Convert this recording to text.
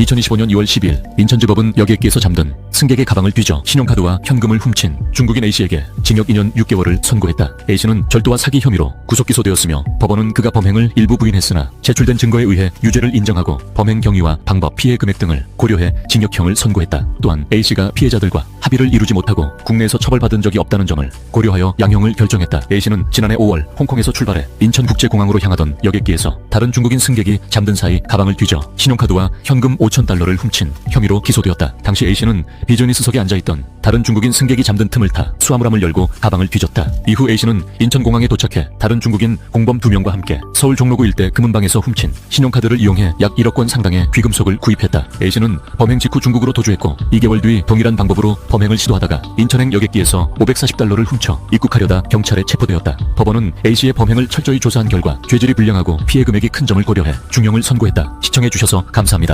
2025년 2월 10일 인천지법은 여객기에서 잠든 승객의 가방을 뒤져 신용카드와 현금을 훔친 중국인 A씨에게 징역 2년 6개월을 선고했다. A씨는 절도와 사기 혐의로 구속 기소되었으며 법원은 그가 범행을 일부 부인했으나 제출된 증거에 의해 유죄를 인정하고 범행 경위와 방법, 피해 금액 등을 고려해 징역형을 선고했다. 또한 A씨가 피해자들과 합의를 이루지 못하고 국내에서 처벌받은 적이 없다는 점을 고려하여 양형을 결정했다. A씨는 지난해 5월 홍콩에서 출발해 인천국제공항으로 향하던 여객기에서 다른 중국인 승객이 잠든 사이 가방을 뒤져 신용카드와 현금 5천 달러를 훔친 혐의로 기소되었다. 당시 A씨는 비즈니스석에 앉아있던 다른 중국인 승객이 잠든 틈을 타 수화물함을 열고 가방을 뒤졌다. 이후 A씨는 인천공항에 도착해 다른 중국인 공범 2명과 함께 서울 종로구 일대 금은방에서 훔친 신용카드를 이용해 약 1억 원 상당의 귀금속을 구입했다. A씨는 범행 직후 중국으로 도주했고 2개월 뒤 동일한 방법으로 범행을 시도하다가 인천행 여객기에서 540달러를 훔쳐 입국하려다 경찰에 체포되었다. 법원은 A씨의 범행을 철저히 조사한 결과 죄질이 불량하고 피해 금액이 큰 점을 고려해 중형을 선고했다. 시청해주셔서 감사합니다.